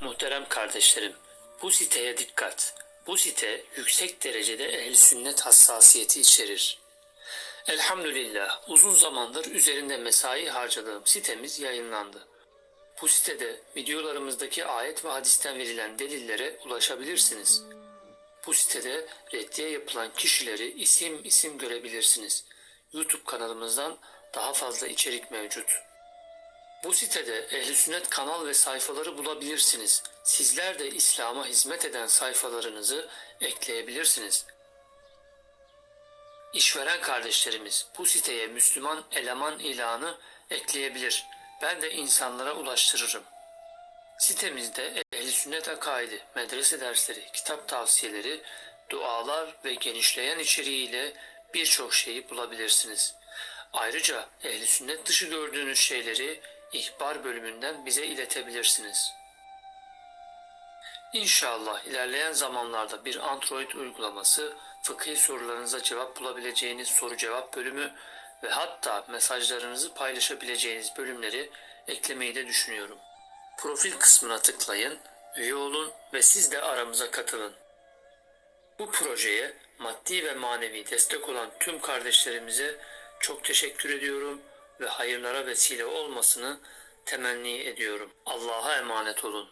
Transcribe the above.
Muhterem kardeşlerim, bu siteye dikkat. Bu site yüksek derecede ehl sünnet hassasiyeti içerir. Elhamdülillah uzun zamandır üzerinde mesai harcadığım sitemiz yayınlandı. Bu sitede videolarımızdaki ayet ve hadisten verilen delillere ulaşabilirsiniz. Bu sitede reddiye yapılan kişileri isim isim görebilirsiniz. YouTube kanalımızdan daha fazla içerik mevcut. Bu sitede ehli sünnet kanal ve sayfaları bulabilirsiniz. Sizler de İslam'a hizmet eden sayfalarınızı ekleyebilirsiniz. İşveren kardeşlerimiz bu siteye Müslüman eleman ilanı ekleyebilir. Ben de insanlara ulaştırırım. Sitemizde ehli sünnet akaidi, medrese dersleri, kitap tavsiyeleri, dualar ve genişleyen içeriğiyle birçok şeyi bulabilirsiniz. Ayrıca ehli sünnet dışı gördüğünüz şeyleri ihbar bölümünden bize iletebilirsiniz. İnşallah ilerleyen zamanlarda bir Android uygulaması, fıkhi sorularınıza cevap bulabileceğiniz soru cevap bölümü ve hatta mesajlarınızı paylaşabileceğiniz bölümleri eklemeyi de düşünüyorum. Profil kısmına tıklayın, üye olun ve siz de aramıza katılın. Bu projeye maddi ve manevi destek olan tüm kardeşlerimize çok teşekkür ediyorum ve hayırlara vesile olmasını temenni ediyorum. Allah'a emanet olun.